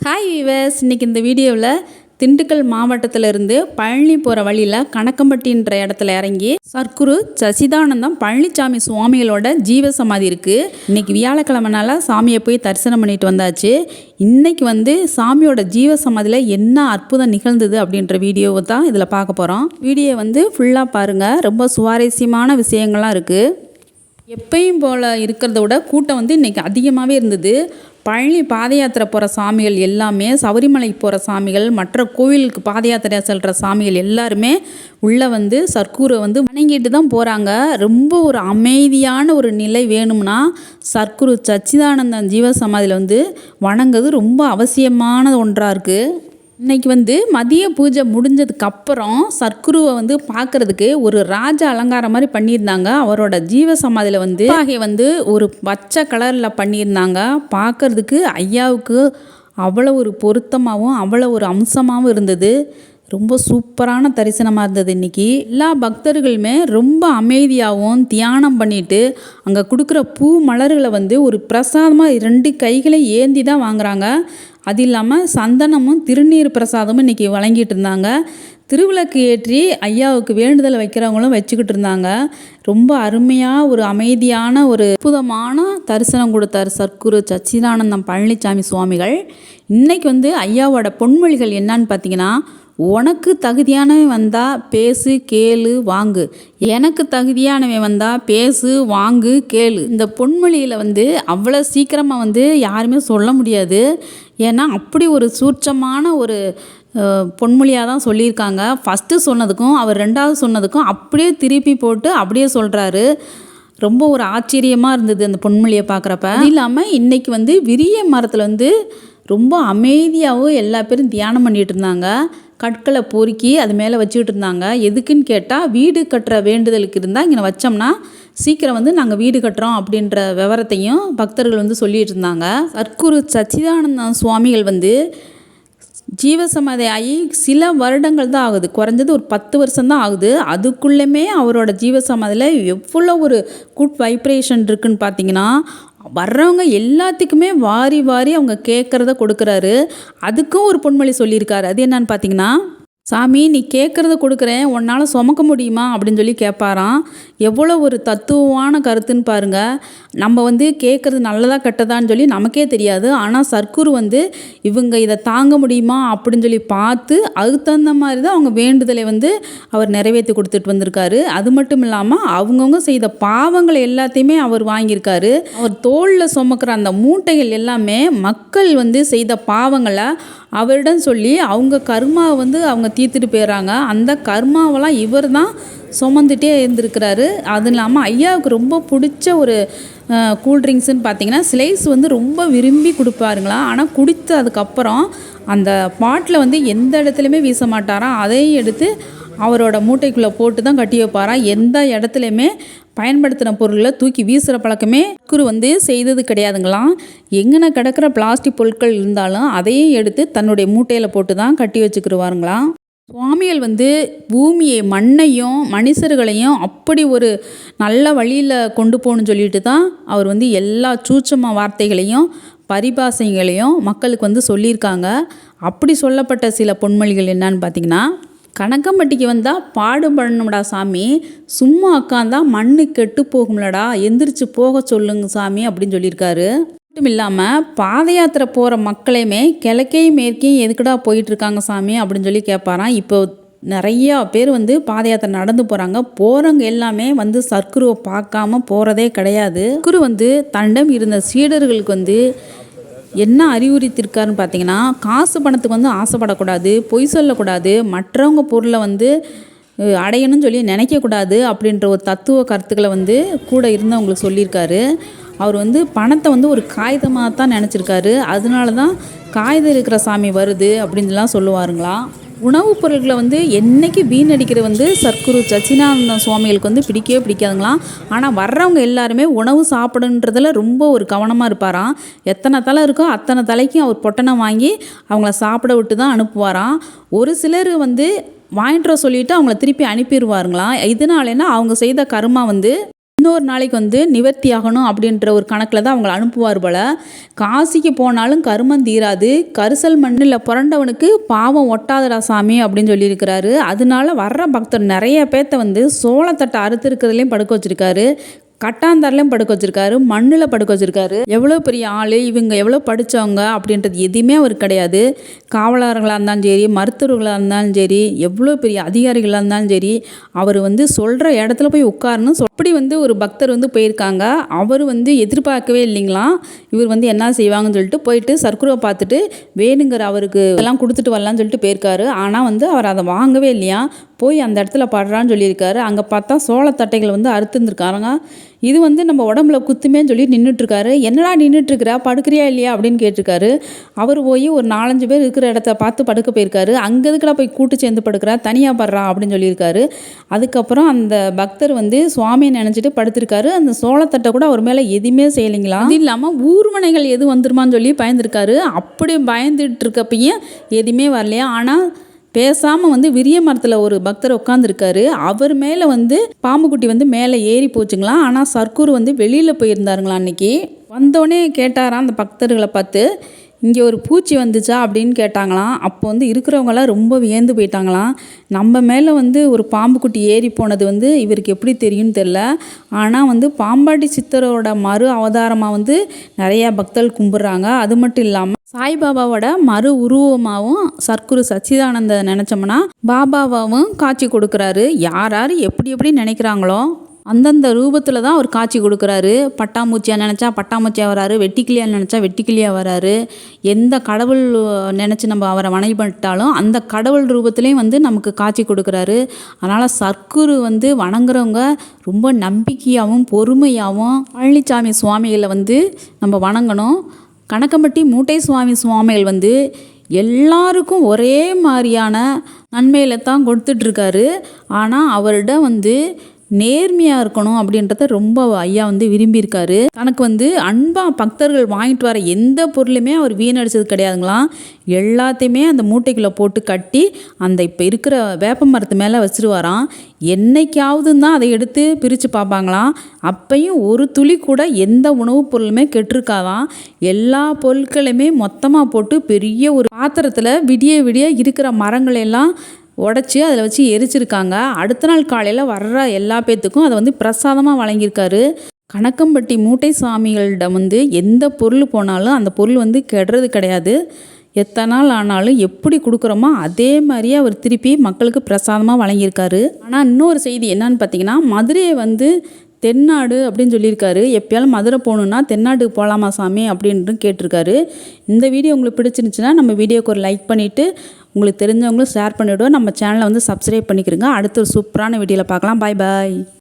Hi viewers இன்னைக்கு இந்த வீடியோவில் திண்டுக்கல் மாவட்டத்தில் இருந்து பழனி போகிற வழியில் கணக்கம்பட்டின்ற இடத்துல இறங்கி சர்க்குரு சசிதானந்தம் பழனிசாமி சுவாமிகளோட ஜீவ சமாதி இருக்குது இன்றைக்கி வியாழக்கிழமைனால சாமியை போய் தரிசனம் பண்ணிட்டு வந்தாச்சு. இன்றைக்கி வந்து சாமியோட ஜீவ சமாதியில் என்ன அற்புதம் நிகழ்ந்தது அப்படின்ற வீடியோவை தான் இதில் பார்க்க போகிறோம் வீடியோ வந்து ஃபுல்லாக பாருங்கள் ரொம்ப சுவாரஸ்யமான விஷயங்கள்லாம் இருக்குது எப்பயும் போல் இருக்கிறத விட கூட்டம் வந்து இன்றைக்கி அதிகமாகவே இருந்தது. பழனி பாத யாத்திரை போகிற சாமிகள் எல்லாமே சபரிமலைக்கு போகிற சாமிகள் மற்ற கோவிலுக்கு பாத யாத்திரை செல்கிற சாமிகள் எல்லாருமே உள்ளே வந்து சர்க்கூரை வந்து வணங்கிட்டு தான் போகிறாங்க ரொம்ப ஒரு அமைதியான ஒரு நிலை வேணும்னா சர்க்குரு சச்சிதானந்தன் ஜீவ சமாதியில் வந்து வணங்குறது ரொம்ப அவசியமான ஒன்றாக இருக்குது இன்னைக்கு வந்து மதிய பூஜை முடிஞ்சதுக்கப்புறம் சர்க்குருவை வந்து பார்க்கறதுக்கு ஒரு ராஜ அலங்காரம் மாதிரி பண்ணியிருந்தாங்க. அவரோட ஜீவ சமாதியில் வந்து ஆகிய வந்து ஒரு பச்சை கலரில் பண்ணியிருந்தாங்க. பார்க்கறதுக்கு ஐயாவுக்கு அவ்வளோ ஒரு பொருத்தமாகவும் அவ்வளோ ஒரு அம்சமாகவும் இருந்தது. ரொம்ப சூப்பரான தரிசனமாக இருந்தது இன்றைக்கி எல்லா பக்தர்களுமே ரொம்ப அமைதியாகவும் தியானம் பண்ணிட்டு அங்கே கொடுக்குற பூ மலர்களை வந்து ஒரு பிரசாதமாக ரெண்டு கைகளை ஏந்தி தான் வாங்குறாங்க. அது இல்லாமல் சந்தனமும் திருநீர் பிரசாதமும் இன்றைக்கி வழங்கிட்டு இருந்தாங்க. திருவிளக்கு ஏற்றி ஐயாவுக்கு வேண்டுதல் வைக்கிறவங்களும் வச்சுக்கிட்டு இருந்தாங்க. ரொம்ப அருமையாக ஒரு அமைதியான ஒரு அற்புதமான தரிசனம் கொடுத்தார் சர்க்குரு சச்சிதானந்தம் பழனிசாமி சுவாமிகள். இன்றைக்கி வந்து ஐயாவோட பொன்மொழிகள் என்னன்னு பார்த்தீங்கன்னா உனக்கு தகுதியானவன் வந்தால் பேசு கேளு வாங்கு. எனக்கு தகுதியானவன் வந்தால் பேசு வாங்கு கேளு. இந்த பொன்மொழியில் வந்து அவ்வளோ சீக்கிரமாக வந்து யாருமே சொல்ல முடியாது. ஏன்னா அப்படி ஒரு சூட்சமான ஒரு பொன்மொழியாக தான் சொல்லியிருக்காங்க. ஃபஸ்ட்டு சொன்னதுக்கும் அவர் ரெண்டாவது சொன்னதுக்கும் அப்படியே திருப்பி போட்டு அப்படியே சொல்கிறாரு ரொம்ப ஒரு ஆச்சரியமாக இருந்தது அந்த பொன்மொழியை பார்க்குறப்ப. இல்லாமல் இன்றைக்கி வந்து விரிய மரத்தில் வந்து ரொம்ப அமைதியாகவும் எல்லா பேரும் தியானம் பண்ணிகிட்டு இருந்தாங்க கற்களை பொறுக்கி அது மேலே வச்சுக்கிட்டு இருந்தாங்க எதுக்குன்னு கேட்டால் வீடு கட்டுற வேண்டுதலுக்கு இருந்தால் இங்கே வச்சோம்னா சீக்கிரம் வந்து நாங்கள் வீடு கட்டுறோம் அப்படின்ற விவரத்தையும் பக்தர்கள் வந்து சொல்லிட்டு இருந்தாங்க சர்க்குரு சச்சிதானந்த சுவாமிகள் வந்து ஜீவசமாதி ஆகி சில வருடங்கள் தான் ஆகுது. குறைஞ்சது ஒரு பத்து வருஷம் தான் ஆகுது. அதுக்குள்ளேயுமே அவரோட ஜீவசமாதியில் எவ்வளோ ஒரு குட் வைப்ரேஷன் இருக்குன்னு பார்த்தீங்கன்னா வர்றவங்க எல்லாத்துக்குமே வாரி வாரி அவங்க கேட்குறத கொடுக்குறாரு. அதுக்கும் ஒரு பொன்மொழி சொல்லியிருக்காரு. அது என்னன்னு பார்த்தீங்கன்னா சாமி நீ கேட்குறத கொடுக்குறேன் உன்னால் சுமக்க முடியுமா? அப்படின்னு சொல்லி கேட்பாராம் எவ்வளோ ஒரு தத்துவமான கருத்துன்னு பாருங்கள் நம்ம வந்து கேட்குறது நல்லதா கெட்டதான்னு சொல்லி நமக்கே தெரியாது. ஆனால் சர்க்குரு வந்து இவங்க இதை தாங்க முடியுமா? அப்படின்னு சொல்லி பார்த்து அதுக்கு தகுந்த மாதிரி தான் அவங்க வேண்டுதலை வந்து அவர் நிறைவேற்றி கொடுத்துட்டு வந்திருக்காரு. அது மட்டும் இல்லாமல் அவங்கவுங்க செய்த பாவங்களை எல்லாத்தையுமே அவர் வாங்கியிருக்காரு. அவர் தோளில் சுமக்கிற அந்த மூட்டைகள் எல்லாமே மக்கள் வந்து செய்த பாவங்களை அவரிடம் சொல்லி அவங்க கர்மாவை வந்து அவங்க தீர்த்துட்டு போயிடுறாங்க. அந்த கர்மாவெல்லாம் இவர் தான் சுமந்துட்டே இருந்திருக்கிறாரு. அதுவும் இல்லாமல் ஐயாவுக்கு ரொம்ப பிடிச்ச ஒரு கூல்ட்ரிங்க்ஸ்னு பார்த்தீங்கன்னா ஸ்லைஸ் வந்து ரொம்ப விரும்பி கொடுப்பாருங்களா? ஆனால் குடித்ததுக்கப்புறம் அந்த பாட்டில் வந்து எந்த இடத்துலையுமே வீச மாட்டாராம் அதையும் எடுத்து அவரோட மூட்டைக்குள்ளே போட்டு தான் கட்டி வைப்பாராம் எந்த இடத்துலையுமே பயன்படுத்தின பொருளை தூக்கி வீசுகிற பழக்கமே குரு வந்து செய்தது கிடையாதுங்களாம் எங்கன கிடக்கிற பிளாஸ்டிக் பொருட்கள் இருந்தாலும் அதையும் எடுத்து தன்னுடைய மூட்டையில் போட்டு தான் கட்டி வச்சுக்கிடுவாருங்களாம் சுவாமிகள் வந்து பூமியை மண்ணையும் மனுஷர்களையும் அப்படி ஒரு நல்ல வழியில் கொண்டு போகணும்னு சொல்லிட்டு தான் அவர் வந்து எல்லா சூட்சம வார்த்தைகளையும் பரிபாசைகளையும் மக்களுக்கு வந்து சொல்லியிருக்காங்க. அப்படி சொல்லப்பட்ட சில பொன்மொழிகள் என்னன்னு பார்த்தீங்கன்னா கணக்கம்பட்டிக்கு வந்தால் பாடுபடணும்டா சாமி சும்மா உட்காந்தா மண்ணு கெட்டு போகும்லடா எந்திரிச்சு போக சொல்லுங்க சாமி அப்படின்னு சொல்லியிருக்காரு. மட்டும் இல்லாமல் பாத யாத்திரை போகிற மக்களையுமே கிழக்கையும் மேற்கையும் எதுக்குடா போயிட்டுருக்காங்க சாமி அப்படின்னு சொல்லி கேட்பாராம் இப்போ நிறையா பேர் வந்து பாத யாத்திரை நடந்து போகிறாங்க போகிறவங்க எல்லாமே வந்து சர்க்குருவை பார்க்காம போகிறதே கிடையாது. குரு வந்து தண்டம் இருந்த சீடர்களுக்கு வந்து என்ன அறிவுறுத்திருக்காருன்னு பார்த்தீங்கன்னா காசு பணத்துக்கு வந்து ஆசைப்படக்கூடாது பொய் சொல்லக்கூடாது மற்றவங்க பொருளை வந்து அடையணும்னு சொல்லி நினைக்கக்கூடாது அப்படின்ற ஒரு தத்துவ கருத்துக்களை வந்து கூட இருந்தவங்களுக்கு சொல்லியிருக்காரு. அவர் வந்து பணத்தை வந்து ஒரு காகிதமாக தான் நினச்சிருக்காரு. அதனால தான் காகிதம் இருக்கிற சாமி வருது அப்படின்லாம் சொல்லுவாருங்களாம் உணவுப் பொருட்களை வந்து என்றைக்கு வீணடிக்கிற வந்து சர்க்குரு சச்சினானந்த சுவாமிகளுக்கு வந்து பிடிக்கவே பிடிக்காதுங்களாம் ஆனால் வர்றவங்க எல்லாருமே உணவு சாப்பிடுன்றதில் ரொம்ப ஒரு கவனமாக இருப்பாராம் எத்தனை தலை இருக்கோ அத்தனை தலைக்கும் அவர் பொட்டனை வாங்கி அவங்கள சாப்பிட விட்டு தான் அனுப்புவாராம் ஒரு சிலர் வந்து வாங்கிட்டு வர சொல்லிவிட்டு அவங்கள திருப்பி அனுப்பிடுவாருங்களாம் இதனாலேன்னா அவங்க செய்த கருமா வந்து இன்னொரு நாளைக்கு வந்து நிவர்த்தி ஆகணும் அப்படின்ற ஒரு கணக்கில் தான் அவங்கள அனுப்புவார் போல். காசிக்கு போனாலும் கருமம் தீராது. கரிசல் மண்ணில் புரண்டவனுக்கு பாவம் ஒட்டாதடா சாமி அப்படின்னு சொல்லியிருக்கிறாரு. அதனால வர்ற பக்தர் நிறைய பேர்த்த வந்து சோளத்தட்டை அறுத்துருக்கிறதுலையும் படுக்க வச்சிருக்காரு. கட்டாந்தாரிலையும் படுக்க வச்சிருக்காரு மண்ணில் படுக்க வச்சிருக்காரு. எவ்வளோ பெரிய ஆள் இவங்க எவ்வளோ படித்தவங்க அப்படின்றது எதுவுமே அவர் கிடையாது. காவலர்களாக இருந்தாலும் சரி மருத்துவர்களாக இருந்தாலும் சரி எவ்வளோ பெரிய அதிகாரிகளாக இருந்தாலும் சரி அவர் வந்து சொல்கிற இடத்துல போய் உட்காரணும். அப்படி வந்து ஒரு பக்தர் வந்து போயிருக்காங்க. அவர் வந்து எதிர்பார்க்கவே இல்லைங்களாம் இவர் வந்து என்ன செய்வாங்கன்னு சொல்லிட்டு போயிட்டு சர்க்குருவை பார்த்துட்டு வேணுங்கிற அவருக்கு எல்லாம் கொடுத்துட்டு வரலான்னு சொல்லிட்டு போயிருக்காரு. ஆனால் வந்து அவர் அதை வாங்கவே இல்லையா? போய் அந்த இடத்துல படுறான்னு சொல்லியிருக்காரு. அங்கே பார்த்தா சோளத்தட்டைகள் வந்து அறுத்துருந்துருக்காருங்க இது வந்து நம்ம உடம்புல குத்துமேன்னு சொல்லி நின்றுட்டுருக்காரு என்னடா நின்றுட்டுருக்குறா படுக்கிறியா இல்லையா? அப்படின்னு கேட்டிருக்காரு. அவர் போய் ஒரு நாலஞ்சு பேர் இருக்கிற இடத்த பார்த்து படுக்க போயிருக்காரு. அங்கே இதுக்கெல்லாம் போய் கூட்டு சேர்ந்து படுக்கிறா? தனியாக படுறா அப்படின்னு சொல்லியிருக்காரு. அதுக்கப்புறம் அந்த பக்தர் வந்து சுவாமியை நினச்சிட்டு படுத்திருக்காரு. அந்த சோளத்தட்டை கூட அவர் மேலே எதுவுமே செய்யலைங்களா? அது இல்லாமல் ஊர்வனைகள் எது வந்துருமான்னு சொல்லி பயந்துருக்காரு. அப்படி பயந்துட்டு இருக்கப்பையும் எதுவுமே வரலையா? ஆனால் பேசாமல் வந்து விரிய மரத்தில் ஒரு பக்தர் உட்காந்துருக்காரு அவர் மேலே வந்து பாம்புக்குட்டி வந்து மேலே ஏறி போச்சுங்களாம் ஆனால் சர்க்கூர் வந்து வெளியில் போயிருந்தாருங்களா அன்னைக்கு? வந்தோடனே கேட்டாராம் அந்த பக்தர்களை பார்த்து இங்கே ஒரு பூச்சி வந்துச்சா? அப்படின்னு கேட்டாங்களாம். அப்போ வந்து இருக்கிறவங்களாம் ரொம்ப வியந்து போயிட்டாங்களாம். நம்ம மேலே வந்து ஒரு பாம்புக்குட்டி ஏறி போனது வந்து இவருக்கு எப்படி தெரியும்னு தெரில ஆனால் வந்து பாம்பாட்டி சித்தரோட மறு அவதாரமாக வந்து நிறையா பக்தர்கள் கும்பிட்றாங்க. அது மட்டும் இல்லாமல் சாய்பாபாவோட மறு உருவமாகவும் சர்க்குரு சச்சிதானந்த நினச்சோம்னா பாபாவாவும் காட்சி கொடுக்குறாரு. யார் யார் எப்படி எப்படி நினைக்கிறாங்களோ அந்தந்த ரூபத்தில் தான் அவர் காட்சி கொடுக்குறாரு. பட்டாம்பூச்சியாக நினச்சா பட்டாம்பூச்சியாக வராரு. வெட்டிக்கிளியாக நினச்சா வெட்டிக்கிளியாக வராரு. எந்த கடவுள் நினச்சி நம்ம அவரை வழிபட்டாலும் அந்த கடவுள் ரூபத்துலேயும் வந்து நமக்கு காட்சி கொடுக்குறாரு. அதனால் சர்க்குரு வந்து வணங்குறவங்க ரொம்ப நம்பிக்கையாகவும் பொறுமையாகவும் பழனிசாமி சுவாமிகளை வந்து நம்ம வணங்கணும். கணக்கம்பட்டி மூட்டை சுவாமி சுவாமிகள் வந்து எல்லாருக்கும் ஒரே மாதிரியான நன்மையில தான் கொடுத்துட்ருக்காரு ஆனால் அவரிடம் வந்து நேர்மையாக இருக்கணும் அப்படின்றத ரொம்ப ஐயா வந்து விரும்பியிருக்காரு. தனக்கு வந்து அன்பாக பக்தர்கள் வாங்கிட்டு வர எந்த பொருளுமே அவர் வீணடிச்சது கிடையாதுங்களாம். எல்லாத்தையுமே அந்த மூட்டைக்குள்ளே போட்டு கட்டி அந்த இப்போ இருக்கிற வேப்ப மரத்து மேலே வச்சிருவாராம். என்னைக்காவது தான் அதை எடுத்து பிரித்து பார்ப்பாங்களாம். அப்பையும் ஒரு துளி கூட எந்த உணவுப் பொருளுமே கெட்டிருக்காதான் எல்லா பொருட்களையுமே மொத்தமாக போட்டு பெரிய ஒரு பாத்திரத்தில் விடிய விடிய இருக்கிற மரங்களை எல்லாம் உடச்சி அதில் வச்சு எரிச்சிருக்காங்க. அடுத்த நாள் காலையில் வர்ற எல்லா பேத்துக்கும் அதை வந்து பிரசாதமாக வழங்கியிருக்காரு. கணக்கம்பட்டி மூட்டை சாமிகளிடம் வந்து எந்த பொருள் போனாலும் அந்த பொருள் வந்து கெடுறது கிடையாது. எத்தனை நாள் ஆனாலும் எப்படி கொடுக்குறோமோ அதே மாதிரியே அவர் திருப்பி மக்களுக்கு பிரசாதமாக வழங்கியிருக்காரு. ஆனால் இன்னொரு செய்தி என்னன்னு பார்த்தீங்கன்னா மதுரையை வந்து தென்னாடு அப்படின்னு சொல்லியிருக்காரு. எப்பயாலும் மதுரை போகணுன்னா தென்னாட்டுக்கு போகலாமா சாமி அப்படின்ட்டு கேட்டிருக்காரு. இந்த வீடியோ உங்களுக்கு பிடிச்சிருந்துச்சுன்னா நம்ம வீடியோக்கு ஒரு லைக் பண்ணிவிட்டு உங்களுக்கு தெரிஞ்சவங்களும் ஷேர் பண்ணிவிடுவோம் நம்ம சேனலை வந்து சப்ஸ்கிரைப் பண்ணிக்கிறோங்க அடுத்த ஒரு சூப்பரான வீடியோவில் பார்க்கலாம். பாய் பாய்